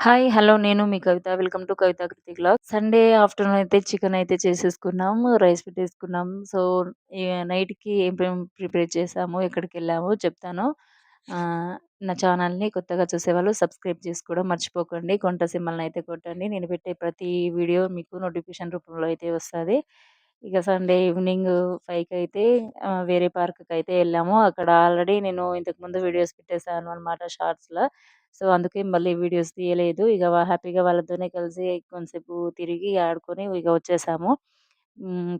Hi. Hello. నేను మీ Kavitha. Welcome to Kavitha Kriti vlogs. Sunday afternoon అయితే chicken అయితే చేసేసుకున్నాము. రైస్ పెట్టేసుకున్నాం సో, ఈ నైట్‌కి ఏమేం ప్రిపేర్ చేసాము, ఎక్కడికెళ్ళామో చెప్తాను. ఆహ్, నా ఛానల్‌ని కొత్తగా చూసేవాళ్ళు సబ్స్క్రైబ్ చేసుకోవడం మర్చిపోకండి. గంట సింబల్‌ని అయితే కొట్టండి. నేను పెట్టే ప్రతి వీడియో మీకు నోటిఫికేషన్ రూపంలో అయితే వస్తది. ఇక సండే ఈవినింగ్ ఫైవ్కి అయితే వేరే పార్క్కి అయితే వెళ్ళాము అక్కడ ఆల్రెడీ నేను ఇంతకుముందు వీడియోస్ పెట్టేసాను అనమాట షార్ట్స్‌లో. సో, అందుకే మళ్ళీ వీడియోస్ తీయలేదు. ఇక హ్యాపీగా వాళ్ళతోనే కలిసి కొంతసేపు తిరిగి, ఆడుకొని ఇక వచ్చేసాము.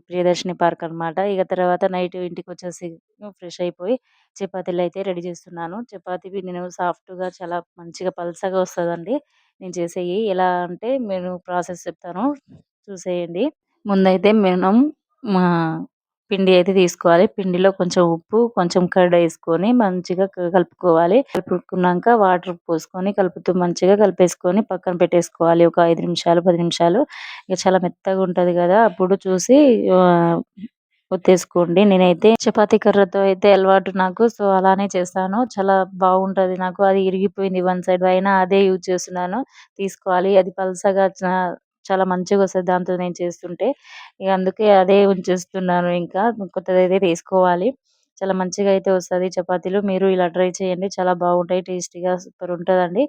ప్రియదర్శిని పార్క్ అనమాట. ఇక తర్వాత నైట్ ఇంటికి వచ్చేసి ఫ్రెష్ అయిపోయి చపాతీలు అయితే రెడీ చేస్తున్నాను. చపాతీ నేను సాఫ్ట్‌గా చాలా మంచిగా పల్సగా వస్తుందండి నేను చేసేయి. ఎలా అంటే నేను ప్రాసెస్ చెప్తాను చూసేయండి. ముందైతే మనం మా పిండి అయితే తీసుకోవాలి. పిండిలో కొంచెం ఉప్పు, కొంచెం కర్డ్ వేసుకొని మంచిగా కలుపుకోవాలి. కలుపుకున్నాక వాటర్ పోసుకొని కలుపుతూ మంచిగా కలిపేసుకొని పక్కన పెట్టేసుకోవాలి. ఒక ఐదు నిమిషాలు, పది నిమిషాలు. ఇక చాలా మెత్తగా ఉంటది కదా అప్పుడు చూసి ఆహ్, ఒత్తేసుకోండి. నేనైతే చపాతీ కర్రతో అయితే అలవాటు నాకు. సో, అలానే చేస్తాను. చాలా బాగుంటది నాకు. అది ఇరిగిపోయింది వన్ సైడ్. అయినా అదే యూజ్ చేస్తున్నాను. తీసుకోవాలి. అది పల్సగా చాలా మంచిగా వస్తుంది దాంతో నేను చేస్తుంటే. ఇగ అందుకే అదే ఉంచేస్తున్నాను ఇంకా. కొత్తది అయితే తీసుకోవాలి. చాలా మంచిగా అయితే వస్తది చపాతీలు. మీరు ఇలా ట్రై చేయండి. చాలా బాగుంటాయి. టేస్టీగా సూపర్ ఉంటదండి.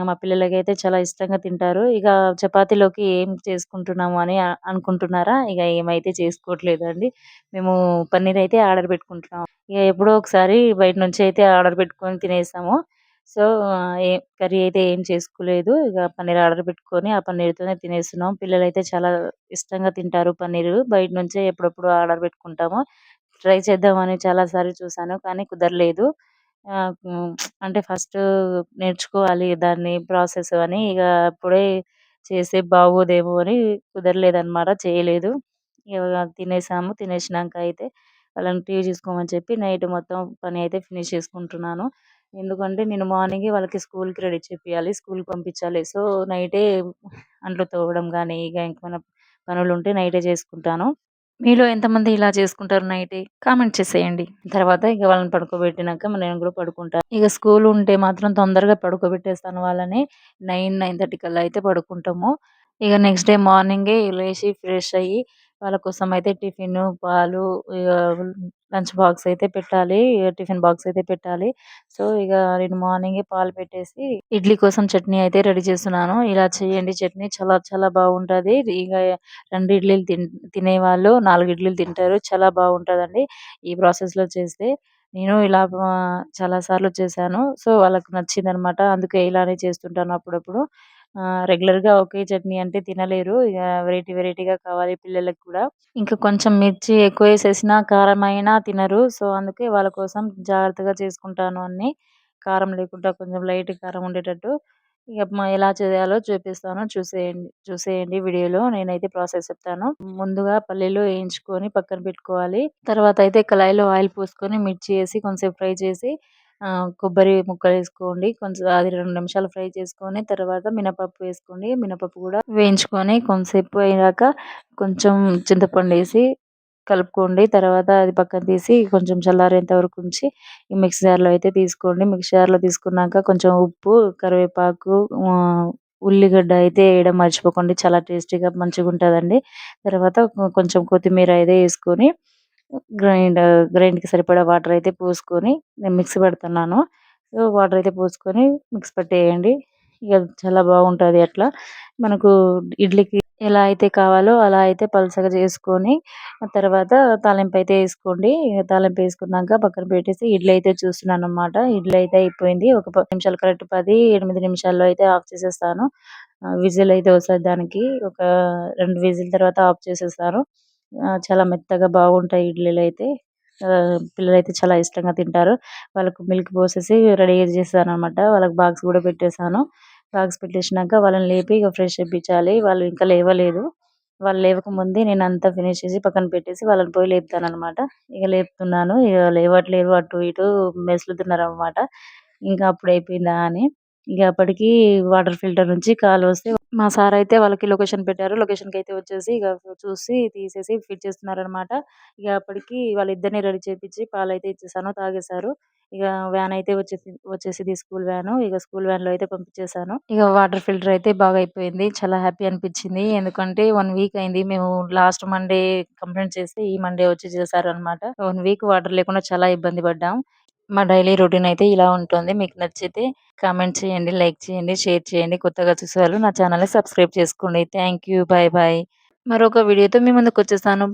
మా మా అయితే చాలా ఇష్టంగా తింటారు. ఇక చపాతీలోకి ఏం చేసుకుంటున్నాము అని అనుకుంటున్నారా? ఇక ఏమైతే చేసుకోవట్లేదండి. మేము పన్నీర్ అయితే ఆర్డర్ పెట్టుకుంటున్నాం. ఇక ఎప్పుడో ఒకసారి బయట నుంచి అయితే ఆర్డర్ పెట్టుకొని తినేసాము. సో, ఏ కర్రీ అయితే ఏం చేసుకోలేదు. ఇక పన్నీర్ ఆర్డర్ పెట్టుకొని ఆ పన్నీర్‌తోనే తినేస్తున్నాం. పిల్లలైతే చాలా ఇష్టంగా తింటారు పన్నీరు. బయట నుంచే ఎప్పుడప్పుడు ఆర్డర్ పెట్టుకుంటాము. ట్రై చేద్దామని చాలాసార్లు చూశాను చూసాను. కానీ కుదరలేదు. అంటే ఫస్ట్ నేర్చుకోవాలి దాన్ని ప్రాసెస్ అని ఇక అప్పుడే చేస్తే బాగోదేమో అని కుదరలేదన్నమాట చేయలేదు. ఇక తినేసాము. తినేసినాక అయితే వాళ్ళని టీవీ చూసుకోమని చెప్పి నైట్ మొత్తం పని అయితే ఫినిష్ చేసుకుంటున్నాను. ఎందుకంటే నేను మార్నింగే వాళ్ళకి స్కూల్‌కి రెడీ చేపియాలి. స్కూల్‌కి పంపించాలి. సో, నైటే అంట్లు తోమడం గానీ, ఇక ఇంకేమైనా పనులుంటే నైటే చేసుకుంటాను. మీలో ఎంతమంది ఇలా చేసుకుంటారు నైట్ కామెంట్ చేసేయండి. తర్వాత ఇక వాళ్ళని పడుకోబెట్టినాక నేను కూడా పడుకుంటాను ఇక స్కూల్ ఉంటే మాత్రం తొందరగా పడుకోబెట్టేస్తాను వాళ్ళని. 9, 9:30 కల్లా అయితే పడుకుంటాము. ఇక నెక్స్ట్ డే మార్నింగే లేచి ఫ్రెష్ అయ్యి వాళ్ళ కోసం అయితే టిఫిన్ పాలు లంచ్ బాక్స్ అయితే పెట్టాలి. టిఫిన్ బాక్స్ అయితే పెట్టాలి. సో, ఇక నేను మార్నింగే పాలు పెట్టేసి ఇడ్లీ కోసం చట్నీ అయితే రెడీ చేస్తున్నాను. ఇలా చేయండి చట్నీ చాలా చాలా బాగుంటది. ఇక రెండు ఇడ్లీలు తినే తినేవాళ్ళు నాలుగు ఇడ్లీలు తింటారు. చాలా బాగుంటదండి. ఈ ప్రాసెస్‌లో చేస్తే. నేను ఇలా చాలా సార్లు చేశాను. సో, వాళ్ళకి నచ్చిందనమాట. అందుకే ఇలానే చేస్తుంటాను అప్పుడప్పుడు. రెగ్యులర్ రెగ్యులర్‌గా ఒకే చట్నీ అంటే తినలేరు. ఇక వెరైటీ వెరైటీగా కావాలి పిల్లలకి కూడా. ఇంకా కొంచెం మిర్చి ఎక్కువ ఎక్కువేసేసినా, కారమైనా తినరు. సో, అందుకే వాళ్ళ కోసం జాగ్రత్తగా చేసుకుంటాను అన్ని కారం లేకుండా కొంచెం లైట్ కారం ఉండేటట్టు ఇక ఎలా చేయాలో చూపిస్తాను. చూసేయండి. చూసేయండి వీడియోలో. నేనైతే ప్రాసెస్ చెప్తాను. ముందుగా పల్లీలు వేయించుకొని పక్కన పెట్టుకోవాలి. తర్వాత అయితే కళాయిలో ఆయిల్ పోసుకొని మిర్చి వేసి కొంచెం ఫ్రై చేసి కొబ్బరి ముక్కలు వేసుకోండి కొంచెం అది రెండు నిమిషాలు ఫ్రై చేసుకొని తర్వాత మినపప్పు వేసుకోండి. మినపప్పు కూడా వేయించుకొని కొంతసేపు అయ్యాక కొంచెం చింతపండు వేసి కలుపుకోండి. తర్వాత అది పక్కన తీసి కొంచెం చల్లారేంత వరకు ఉంచి ఈ మిక్సీ జార్‌లో అయితే తీసుకోండి. మిక్సీ జార్‌లో తీసుకున్నాక కొంచెం ఉప్పు, కరివేపాకు ఉల్లిగడ్డ అయితే వేయడం మర్చిపోకండి. చాలా టేస్టీగా మంచిగా ఉంటుందండి తర్వాత కొంచెం కొత్తిమీర అయితే వేసుకొని గ్రైండ్ గ్రైండ్‌కి సరిపడా వాటర్ అయితే పోసుకొని నేను మిక్సీ పెడుతున్నాను సో, వాటర్ అయితే పోసుకొని మిక్స్ పట్టేయండి. ఇక చాలా బాగుంటుంది అట్లా. మనకు ఇడ్లీకి ఎలా అయితే కావాలో అలా అయితే పల్చగా చేసుకొని తర్వాత తాలింపు అయితే వేసుకోండి తాలింపు వేసుకున్నాక పక్కన పెట్టేసి ఇడ్లీ అయితే చూస్తున్నాను అనమాట ఇడ్లీ అయితే అయిపోయింది. ఒక పది నిమిషాలు కరెక్ట్ 10, 8 నిమిషాల్లో అయితే ఆఫ్ చేసేస్తాను. విజిల్ అయితే వస్తుంది దానికి. ఒక రెండు విజిల్ తర్వాత ఆఫ్ చేసేస్తాను. చాలా మెత్తగా బాగుంటాయి ఇడ్లీలు అయితే పిల్లలు పిల్లలైతే చాలా ఇష్టంగా తింటారు. వాళ్ళకు మిల్క్ పోసేసి రెడీ చేసేసాను అనమాట వాళ్ళకి బాక్స్ కూడా పెట్టేసాను. బాక్స్ పెట్టేసినాక వాళ్ళని లేపి ఇక ఫ్రెష్ చేపించాలి. వాళ్ళు ఇంకా లేవలేదు. వాళ్ళు లేవకముందే అంతా ఫినిష్ చేసి పక్కన పెట్టేసి వాళ్ళని పోయి లేపుతాను అనమాట ఇక లేపుతున్నాను. ఇక లేవట్లేదు. అటు ఇటు మెసులుతున్నారు అనమాట ఇంకా అప్పుడు అయిపోయిందా అని. ఇక అప్పటికి వాటర్ ఫిల్టర్ నుంచి కాలు వస్తే మా సార్ అయితే వాళ్ళకి లొకేషన్ పెట్టారు. లొకేషన్కి అయితే వచ్చేసి ఇక చూసి తీసేసి ఫిట్ చేస్తున్నారనమాట. ఇక అప్పటికి వాళ్ళిద్దరిని రెడీ చేపించి పాలైతే ఇచ్చేసాను. తాగేశారు. ఇక వ్యాన్ అయితే వచ్చేసి వచ్చేసింది స్కూల్ వ్యాన్ ఇక స్కూల్ వ్యాన్లో అయితే పంపించేశాను ఇక వాటర్ ఫిల్టర్ అయితే బాగా అయిపోయింది చాలా హ్యాపీ అనిపించింది ఎందుకంటే వన్ వీక్ అయింది మేము లాస్ట్ మండే కంప్లైంట్ చేస్తే ఈ మండే వచ్చి చేశారన్నమాట వన్ వీక్ వాటర్ లేకుండా చాలా ఇబ్బంది పడ్డాం మా డైలీ రొటీన్ అయితే ఇలా ఉంటుంది. మీకు నచ్చితే కామెంట్ చేయండి లైక్ చేయండి షేర్ చేయండి. కొత్తగా చూసేవాళ్ళు నా ఛానల్‌ని సబ్స్క్రైబ్ చేసుకోండి. Thank you. Bye bye. మరొక వీడియోతో మీ ముందుకు వచ్చేసాను.